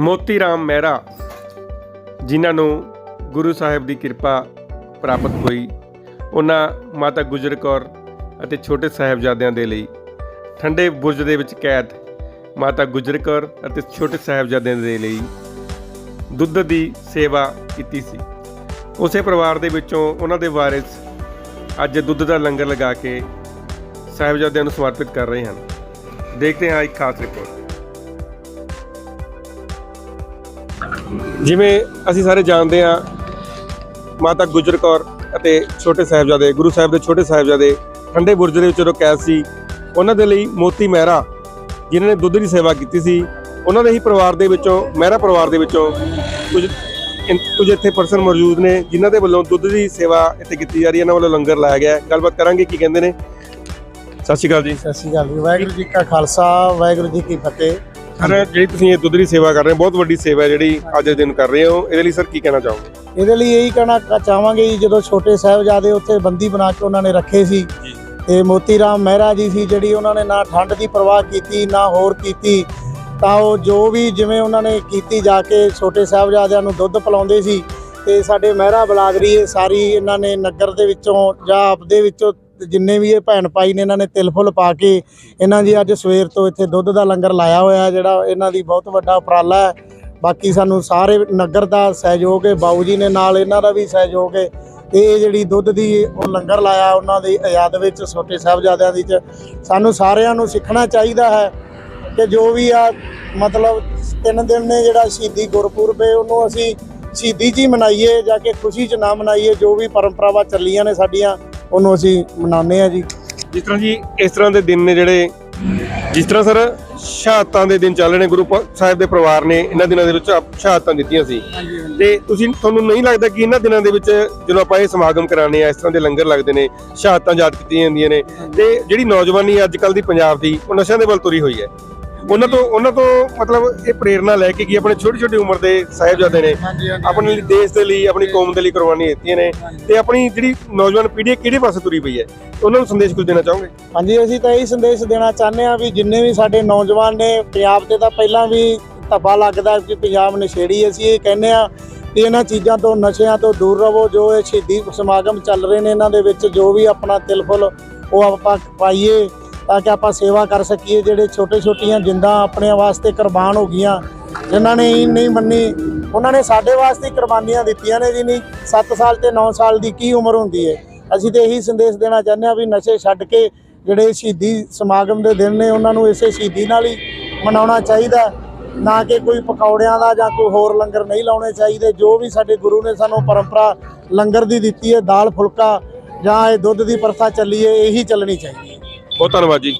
ਮੋਤੀ ਰਾਮ ਮਹਿਰਾ, ਜਿਨ੍ਹਾਂ ਨੂੰ ਗੁਰੂ ਸਾਹਿਬ ਦੀ ਕਿਰਪਾ ਪ੍ਰਾਪਤ ਹੋਈ, ਉਹਨਾਂ ਮਾਤਾ ਗੁਜਰ ਕੌਰ ਅਤੇ ਛੋਟੇ ਸਾਹਿਬਜ਼ਾਦਿਆਂ ਦੇ ਲਈ ਠੰਡੇ ਬੁਰਜ ਦੇ ਵਿੱਚ ਕੈਦ ਮਾਤਾ ਗੁਜਰ ਕੌਰ ਅਤੇ ਛੋਟੇ ਸਾਹਿਬਜ਼ਾਦਿਆਂ ਦੇ ਲਈ ਦੁੱਧ ਦੀ ਸੇਵਾ ਕੀਤੀ ਸੀ। ਉਸੇ ਪਰਿਵਾਰ ਦੇ ਵਿੱਚੋਂ ਉਹਨਾਂ ਦੇ ਵਾਰਿਸ ਅੱਜ ਦੁੱਧ ਦਾ ਲੰਗਰ ਲਗਾ ਕੇ ਸਾਹਿਬਜ਼ਾਦਿਆਂ ਨੂੰ ਸਮਰਪਿਤ ਕਰ ਰਹੇ ਹਨ। ਦੇਖਦੇ ਹਾਂ ਇੱਕ ਖਾਸ ਰਿਪੋਰਟ ਜਿਵੇਂ ਅਸੀਂ ਸਾਰੇ ਜਾਣਦੇ ਹਾਂ ਮਾਤਾ ਗੁਜਰ ਕੌਰ ਅਤੇ ਛੋਟੇ ਸਾਹਿਬਜ਼ਾਦੇ, ਗੁਰੂ ਸਾਹਿਬ ਦੇ ਛੋਟੇ ਸਾਹਿਬਜ਼ਾਦੇ, ਠੰਡੇ ਬੁਰਜ ਦੇ ਵਿੱਚ ਜਦੋਂ ਕੈਦ ਸੀ, ਉਹਨਾਂ ਦੇ ਲਈ ਮੋਤੀ ਮਹਿਰਾ, ਜਿਨ੍ਹਾਂ ਨੇ ਦੁੱਧ ਦੀ ਸੇਵਾ ਕੀਤੀ ਸੀ, ਉਹਨਾਂ ਦੇ ਹੀ ਪਰਿਵਾਰ ਦੇ ਵਿੱਚੋਂ, ਮਹਿਰਾ ਪਰਿਵਾਰ ਦੇ ਵਿੱਚੋਂ ਕੁਝ ਕੁਝ ਇੱਥੇ ਪਰਸਨ ਮੌਜੂਦ ਨੇ, ਜਿਨ੍ਹਾਂ ਦੇ ਵੱਲੋਂ ਦੁੱਧ ਦੀ ਸੇਵਾ ਇੱਥੇ ਕੀਤੀ ਜਾ ਰਹੀ ਹੈ, ਇਹਨਾਂ ਵੱਲੋਂ ਲੰਗਰ ਲਾਇਆ ਗਿਆ ਗੱਲਬਾਤ ਕਰਾਂਗੇ, ਕੀ ਕਹਿੰਦੇ ਨੇ? ਸਤਿ ਸ਼੍ਰੀ ਅਕਾਲ ਜੀ। ਸਤਿ ਸ਼੍ਰੀ ਅਕਾਲ ਜੀ। ਵਾਹਿਗੁਰੂ ਜੀ ਕਾ ਖਾਲਸਾ, ਵਾਹਿਗੁਰੂ ਜੀ ਕੀ ਫਤਿਹ। ਸਰ ਜਿਹੜੀ ਤੁਸੀਂ ਇਹ ਦੁੱਧ ਦੀ ਸੇਵਾ ਕਰ ਰਹੇ ਹੋ ਬਹੁਤ ਵੱਡੀ ਸੇਵਾ ਹੈ ਜਿਹੜੀ ਅੱਜ ਦੇ ਦਿਨ ਕਰ ਰਹੇ ਹੋ ਇਹਦੇ ਲਈ ਸਰ ਕੀ ਕਹਿਣਾ ਚਾਹੋਗੇ ਇਹਦੇ ਲਈ ਇਹੀ ਕਹਿਣਾ ਚਾਹਾਂਗੇ ਜੀ ਜਦੋਂ ਛੋਟੇ ਸਾਹਿਬਜ਼ਾਦੇ ਉੱਥੇ ਬੰਦੀ ਬਣਾ ਕੇ ਉਹਨਾਂ ਨੇ ਰੱਖੇ ਸੀ। ਤੇ ਮੋਤੀ ਰਾਮ ਮਹਿਰਾ ਜੀ ਸੀ ਜਿਹੜੀ ਉਹਨਾਂ ਨੇ ਨਾ ਠੰਡ ਦੀ ਪਰਵਾਹ ਕੀਤੀ ਨਾ ਹੋਰ ਕੀਤੀ ਤਾਂ ਉਹ ਜੋ ਵੀ ਜਿਵੇਂ ਉਹਨਾਂ ਨੇ ਕੀਤੀ ਜਾ ਕੇ ਛੋਟੇ ਸਾਹਿਬਜ਼ਾਦਿਆਂ ਨੂੰ ਦੁੱਧ ਪਿਲਾਉਂਦੇ ਸੀ ਤੇ ਸਾਡੇ ਮਹਿਰਾ ਬਲਾਦਰੀ ਇਹ ਸਾਰੀ ਇਹਨਾਂ ਨੇ ਨਗਰ ਦੇ ਵਿੱਚੋਂ ਜਾਂ ਆਪਦੇ ਵਿੱਚੋਂ ਜਿੰਨੇ ਵੀ ਇਹ ਭੈਣ ਭਾਈ ਨੇ ਇਹਨਾਂ ਨੇ ਤਿਲ ਫੁੱਲ ਪਾ ਕੇ ਇਹਨਾਂ ਜੀ ਅੱਜ ਸਵੇਰ ਤੋਂ ਇੱਥੇ ਦੁੱਧ ਦਾ ਲੰਗਰ ਲਾਇਆ ਹੋਇਆ ਜਿਹੜਾ ਇਹਨਾਂ ਦੀ ਬਹੁਤ ਵੱਡਾ ਉਪਰਾਲਾ ਹੈ। ਬਾਕੀ ਸਾਨੂੰ ਸਾਰੇ ਨਗਰ ਦਾ ਸਹਿਯੋਗ ਹੈ, ਬਾਊ ਜੀ ਨੇ ਨਾਲ ਇਹਨਾਂ ਦਾ ਵੀ ਸਹਿਯੋਗ ਹੈ। ਤੇ ਇਹ ਜਿਹੜੀ ਦੁੱਧ ਦੀ ਉਹ ਲੰਗਰ ਲਾਇਆ ਉਹਨਾਂ ਦੀ ਯਾਦ ਵਿੱਚ, ਛੋਟੇ ਸਾਹਿਬਜ਼ਾਦਿਆਂ ਦੀ ਚ। ਸਾਨੂੰ ਸਾਰਿਆਂ ਨੂੰ ਸਿੱਖਣਾ ਚਾਹੀਦਾ ਹੈ ਕਿ ਜੋ ਵੀ ਆ, ਮਤਲਬ ਤਿੰਨ ਦਿਨ ਨੇ ਜਿਹੜਾ ਸ਼ਹੀਦੀ ਗੁਰਪੁਰਬ ਹੈ, ਉਹਨੂੰ ਅਸੀਂ ਸ਼ਹੀਦੀ 'ਚ ਹੀ ਮਨਾਈਏ ਜਾਂ ਕਿ ਖੁਸ਼ੀ 'ਚ ਨਾ ਮਨਾਈਏ, ਜੋ ਵੀ ਪਰੰਪਰਾਵਾਂ ਚੱਲੀਆਂ ਨੇ ਸਾਡੀਆਂ। ਉਹਨੂੰ ਅਸੀਂ ਮਨਾਉਂਦੇ ਆ ਜੀ। ਜਿਸ ਤਰ੍ਹਾਂ ਜੀ ਇਸ ਤਰ੍ਹਾਂ ਦੇ ਦਿਨ ਨੇ ਜਿਹੜੇ ਜਿਸ ਤਰ੍ਹਾਂ ਸਰ ਸ਼ਹਾਦਤਾਂ ਦੇ ਦਿਨ ਚੱਲ ਰਹੇ ਨੇ ਗੁਰੂ ਸਾਹਿਬ ਦੇ ਪਰਿਵਾਰ ਨੇ ਇਹਨਾਂ ਦਿਨਾਂ ਦੇ ਵਿੱਚ ਸ਼ਹਾਦਤਾਂ ਦਿੱਤੀਆਂ ਸੀ। ਤੇ ਤੁਸੀਂ ਤੁਹਾਨੂੰ ਨਹੀਂ ਲੱਗਦਾ ਕਿ ਇਹਨਾਂ ਦਿਨਾਂ ਦੇ ਵਿੱਚ ਜਦੋਂ ਆਪਾਂ ਇਹ ਸਮਾਗਮ ਕਰਾਣੇ ਆ ਇਸ ਤਰ੍ਹਾਂ ਦੇ ਲੰਗਰ ਲੱਗਦੇ ਨੇ ਸ਼ਹਾਦਤਾਂ ਯਾਦ ਕੀਤੀਆਂ ਜਾਂਦੀਆਂ ਨੇ? ਤੇ ਜਿਹੜੀ ਨੌਜਵਾਨੀ ਅੱਜ ਕੱਲ ਦੀ ਪੰਜਾਬ ਦੀ ਉਹ ਨਸ਼ਿਆਂ ਦੇ ਵੱਲ ਤੁਰੀ ਹੋਈ ਹੈ। ਉਹਨਾਂ ਤੋਂ ਉਹਨਾਂ ਤੋਂ ਮਤਲਬ ਇਹ ਪ੍ਰੇਰਣਾ ਲੈ ਕੇ ਕੀ ਆਪਣੇ ਛੋਟੀ ਛੋਟੀ ਉਮਰ ਦੇ ਸਾਹਿਬਜ਼ਾਦੇ ਨੇ ਆਪਣੇ ਲਈ ਦੇਸ਼ ਦੇ ਲਈ ਆਪਣੀ ਕੌਮ ਦੇ ਲਈ ਕੁਰਬਾਨੀ ਦਿੱਤੀਆਂ ਨੇ ਤੇ ਆਪਣੀ ਜਿਹੜੀ ਨੌਜਵਾਨ ਪੀੜ੍ਹੀ ਕਿਹੜੇ ਪਾਸੇ ਤੁਰੀ ਪਈ ਹੈ? ਉਹਨਾਂ ਨੂੰ ਸੰਦੇਸ਼ ਕੁਝ ਦੇਣਾ ਚਾਹੋਗੇ? ਹਾਂਜੀ ਅਸੀਂ ਤਾਂ ਇਹ ਸੰਦੇਸ਼ ਦੇਣਾ ਚਾਹੁੰਦੇ ਹਾਂ ਵੀ ਜਿੰਨੇ ਵੀ ਸਾਡੇ ਨੌਜਵਾਨ ਨੇ ਪੰਜਾਬ ਤੇ ਤਾਂ ਪਹਿਲਾਂ ਵੀ ਧੱਬਾ ਲੱਗਦਾ ਕਿ ਪੰਜਾਬ ਨਸ਼ੇੜੀ ਅਸੀਂ ਇਹ ਕਹਿੰਦੇ ਆ ਕਿ ਇਹਨਾਂ ਚੀਜ਼ਾਂ ਤੋਂ ਨਸ਼ਿਆਂ ਤੋਂ ਦੂਰ ਰਹੋ ਜੋ ਇਹ ਸ਼ਹੀਦੀ ਸਮਾਗਮ ਚੱਲ ਰਹੇ ਨੇ ਇਹਨਾਂ ਦੇ ਵਿੱਚ ਜੋ ਵੀ ਆਪਣਾ ਤਿਲ ਫੁੱਲ ਉਹ ਆਪਾਂ ਪਾਈਏ। ਤਾਂ ਕਿ ਆਪਾਂ ਸੇਵਾ ਕਰ ਸਕੀਏ, ਜਿਹੜੇ ਛੋਟੇ ਛੋਟੀਆਂ ਜਿੰਦਾਂ ਆਪਣੇ ਵਾਸਤੇ ਕੁਰਬਾਨ ਹੋ ਗਈਆਂ, ਜਿਨ੍ਹਾਂ ਨੇ ਇਹ ਨਹੀਂ ਮੰਨੀ, ਉਹਨਾਂ ਨੇ ਸਾਡੇ ਵਾਸਤੇ ਕੁਰਬਾਨੀਆਂ ਦਿੱਤੀਆਂ ਨੇ ਜੀ ਨਹੀਂ 7 ਸਾਲ ਤੇ 9 ਸਾਲ ਦੀ ਕੀ ਉਮਰ ਹੁੰਦੀ ਹੈ ਅਸੀਂ ਤੇ ਇਹੀ ਸੰਦੇਸ਼ ਦੇਣਾ ਚਾਹੁੰਦੇ ਹਾਂ ਵੀ ਨਸ਼ੇ ਛੱਡ ਕੇ ਜਿਹੜੇ ਸ਼ਹੀਦੀ ਸਮਾਗਮ ਦੇ ਦਿਨ ਨੇ, ਉਹਨਾਂ ਨੂੰ ਇਸੇ ਸ਼ਹੀਦੀ ਨਾਲ ਹੀ ਮਨਾਉਣਾ ਚਾਹੀਦਾ ਨਾ ਕਿ ਕੋਈ ਪਕੌੜਿਆਂ ਦਾ ਜਾਂ ਕੋਈ ਹੋਰ ਲੰਗਰ ਨਹੀਂ ਲਾਉਣੇ ਚਾਹੀਦੇ, ਜੋ ਵੀ ਸਾਡੇ ਗੁਰੂ ਨੇ ਸਾਨੂੰ ਪਰੰਪਰਾ ਲੰਗਰ ਦੀ ਦਿੱਤੀ ਹੈ ਦਾਲ ਫੁਲਕਾ ਜਾਂ ਇਹ ਦੁੱਧ ਦੀ ਪ੍ਰਥਾ ਚੱਲੀ ਹੈ ਇਹੀ ਚੱਲਣੀ ਚਾਹੀਦੀ ਬਹੁਤ ਧੰਨਵਾਦ ਜੀ